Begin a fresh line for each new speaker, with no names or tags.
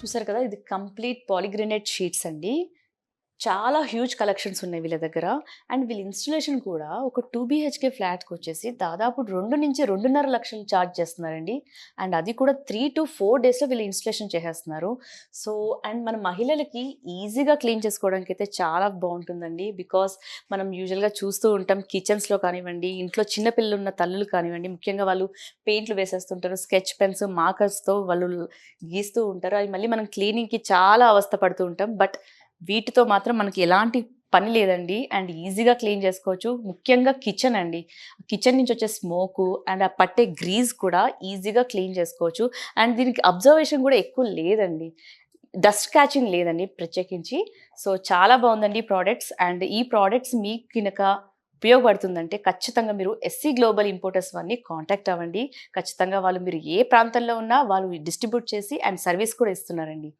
చూసారు కదా ఇది కంప్లీట్ పాలిగ్రెనేట్ షీట్స్ అండి. చాలా హ్యూజ్ కలెక్షన్స్ ఉన్నాయి వీళ్ళ దగ్గర. అండ్ వీళ్ళ ఇన్స్టలేషన్ కూడా ఒక టూ బీహెచ్కే ఫ్లాట్కి వచ్చేసి దాదాపు రెండు నుంచి రెండున్నర లక్షలు ఛార్జ్ చేస్తున్నారండి. అండ్ అది కూడా త్రీ టు ఫోర్ డేస్లో వీళ్ళు ఇన్స్టలేషన్ చేసేస్తున్నారు. సో అండ్ మన మహిళలకి ఈజీగా క్లీన్ చేసుకోవడానికి అయితే చాలా బాగుంటుందండి. బికాస్ మనం యూజువల్గా చూస్తూ ఉంటాం కిచెన్స్లో కానివ్వండి ఇంట్లో చిన్నపిల్లలు ఉన్న తల్లులు కానివ్వండి ముఖ్యంగా వాళ్ళు పెయింట్లు వేసేస్తుంటారు స్కెచ్ పెన్స్ మార్కర్స్తో వాళ్ళు గీస్తూ ఉంటారు. అవి మళ్ళీ మనం క్లీనింగ్కి చాలా అవస్థ పడుతూ ఉంటాం. బట్ వీటితో మాత్రం మనకి ఎలాంటి పని లేదండి. అండ్ ఈజీగా క్లీన్ చేసుకోవచ్చు. ముఖ్యంగా కిచెన్ అండి. కిచెన్ నుంచి వచ్చే స్మోకు అండ్ ఆ పట్టే గ్రీజ్ కూడా ఈజీగా క్లీన్ చేసుకోవచ్చు. అండ్ దీనికి అబ్జర్వేషన్ కూడా ఎక్కువ లేదండి. డస్ట్ క్యాచింగ్ లేదండి ప్రత్యేకించి. సో చాలా బాగుందండి ప్రోడక్ట్స్. అండ్ ఈ ప్రోడక్ట్స్ మీకు కనుక ఉపయోగపడుతుందంటే ఖచ్చితంగా మీరు ఎస్సీ గ్లోబల్ ఇంపోర్టర్స్ వారిని కాంటాక్ట్ అవ్వండి. ఖచ్చితంగా వాళ్ళు మీరు ఏ ప్రాంతంలో ఉన్నా వాళ్ళు డిస్ట్రిబ్యూట్ చేసి అండ్ సర్వీస్ కూడా ఇస్తున్నారండి.